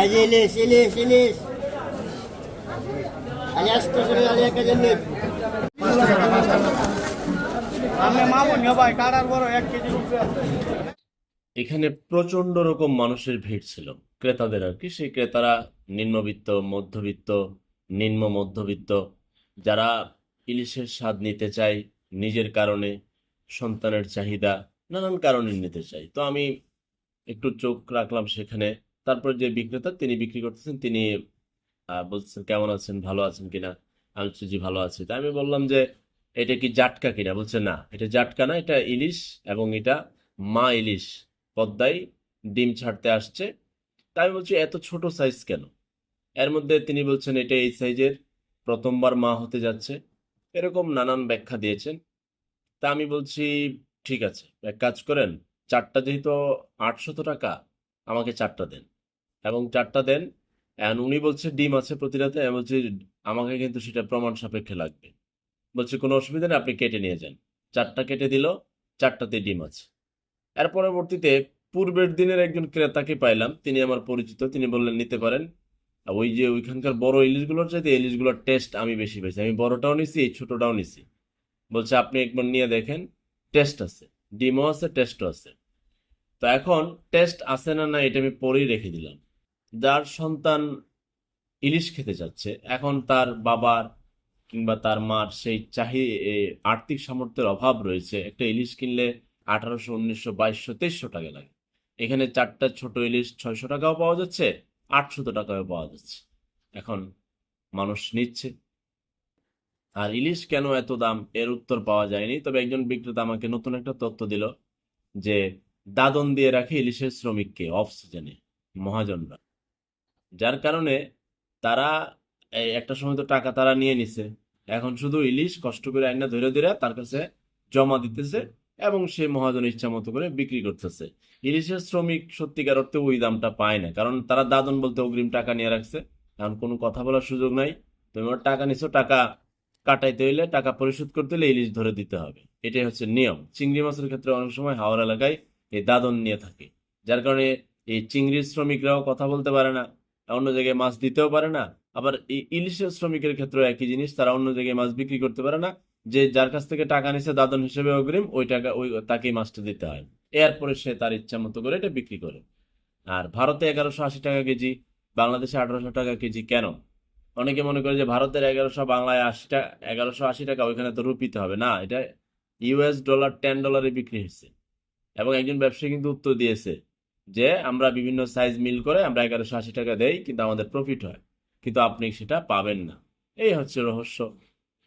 আজ এখানে প্রচণ্ড রকম মানুষের ভিড় ছিল। ক্রেতাদের আর কি। সেই ক্রেতারা নিম্নবিত্ত, মধ্যবিত্ত, নিম্ন মধ্যবিত্ত, যারা ইলিশের স্বাদ নিতে চায়, নিজের কারণে, সন্তানের চাহিদা, নানান কারণে নিতে চাই তো আমি একটু চোখ রাখলাম সেখানে। তারপর যে বিক্রেতা তিনি বিক্রি করতেছেন তিনি বলছেন কেমন আছেন? ভালো আছেন কিনা? আমি বলছি, জি ভালো আছি। তাই আমি বললাম যে এটা কি জাটকা কিনা? বলছে না এটা জাটকা না এটা ইলিশ এবং এটা মা ইলিশ। পদ্মায় ডিম ছাড়তে আসছে। তাই আমি বলছি এত ছোট সাইজ কেন? এর মধ্যে তিনি বলছেন এটা এই সাইজের প্রথমবার মা হতে যাচ্ছে। এরকম নানান ব্যাখ্যা দিয়েছেন। তা আমি বলছি ঠিক আছে এক কাজ করেন চারটা যেহেতু আটশত টাকা আমাকে চারটা দেন। এবং চারটা দেন এখন উনি বলছে, ডিম আছে প্রতিটাতে আমি বলছি, আমাকে কিন্তু সেটা প্রমাণ সাপেক্ষে লাগবে। বলছে, কোনো অসুবিধা নেই, আপনি কেটে নিয়ে যান। চারটা কেটে দিল, চারটাতে ডিম আছে। এর পরবর্তীতে পূর্বের দিনের একজন ক্রেতাকে পাইলাম, তিনি আমার পরিচিত, তিনি বললেন, নিতে পারেন। ওই যে ওইখানকার বড় ইলিশগুলোর চাইতে ইলিশগুলোর টেস্ট আমি বেশি পেয়েছি আমি বড়টাও নিছি, এই ছোটটাও নিছি। বলছে, আপনি একবার নিয়ে দেখেন, টেস্ট আছে, ডিমও আছে, টেস্টও আছে। তো এখন টেস্ট আছে না না এটা আমি পরেই রেখে দিলাম। যার সন্তান ইলিশ খেতে যাচ্ছে, এখন তার বাবার কিংবা তার মার সেই চাহি আর্থিক সামর্থ্যের অভাব রয়েছে, একটা ইলিশ কিনলে আঠারোশো, উনিশশো, বাইশশো, তেইশশো টাকা লাগে। এখানে চারটা ছোট ইলিশ ছয়শো টাকাও পাওয়া যাচ্ছে, আটশত টাকাও পাওয়া যাচ্ছে। এখন মানুষ নিচ্ছে। আর ইলিশ কেন এত দাম? এর উত্তর পাওয়া যায়নি। তবে একজন বিক্রেতা আমাকে নতুন একটা তথ্য দিল যে, দাদন দিয়ে রাখে ইলিশের শ্রমিককে অফ সিজনে মহাজনরা। যার কারণে তারা একটা সময় তো টাকা তারা নিয়ে নিছে। এখন শুধু ইলিশ কষ্ট করে আইনা ধরে ধরে তার কাছে জমা দিতেছে এবং সে মহাজন ইচ্ছা মতো করে বিক্রি করতেছে। ইলিশের শ্রমিক সত্যিকার অর্থে ওই দামটা পায় না, কারণ তারা দাদন বলতে অগ্রিম টাকা নিয়ে রাখছে। কারণ কোনো কথা বলার সুযোগ নাই। তুমি ওর টাকা নিছো, টাকা কাটাইতে হইলে টাকা পরিশোধ করতে হলে ইলিশ ধরে দিতে হবে। এটাই হচ্ছে নিয়ম। চিংড়ি মাছের ক্ষেত্রে অনেক সময় হাওড় এলাকায় এই দাদন নিয়ে থাকে। যার কারণে এই চিংড়ির শ্রমিকরাও কথা বলতে পারে না। অন্য জায়গায় মাছ দিতেও পারে না। আবার এই ইলিশের শ্রমিকের ক্ষেত্রে একই জিনিস, তারা অন্য জায়গায় মাছ বিক্রি করতে পারে না। যে যার কাছ থেকে টাকা নিছে, দাদন হিসেবে অগ্রিম, ওই টাকা, ওই তাকেই মাছটা দিতে হয়। এরপরে সে তার ইচ্ছা মতো করে এটা বিক্রি করে। আর ভারতে এগারোশো আশি টাকা কেজি, বাংলাদেশে আঠারোশো টাকা কেজি কেন? অনেকে মনে করে যে ভারতের এগারোশো, বাংলায় আশি টাকা এগারোশো আশি টাকা, ওইখানে তো রুপিতে হবে। না, এটা ইউএস ডলার টেন ডলারে বিক্রি হয়েছে। এবং একজন ব্যবসায়ী কিন্তু উত্তর দিয়েছে যে আমরা বিভিন্ন সাইজ মিল করে আমরা এগারোশো আশি টাকা দেই, কিন্তু আমাদের প্রফিট হয়। কিন্তু আপনি সেটা পাবেন না। এই হচ্ছে রহস্য।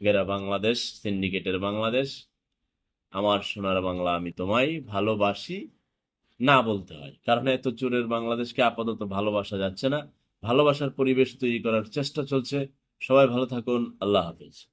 গেরা বাংলাদেশ সিন্ডিকেটের বাংলাদেশ। আমার সোনার বাংলা আমি তোমায় ভালোবাসি না বলতে হয়। কারণ এত চোরের বাংলাদেশকে আপাতত ভালোবাসা যাচ্ছে না। ভালোবাসার পরিবেশ তৈরি করার চেষ্টা চলছে। সবাই ভালো থাকুন। আল্লাহ হাফিজ।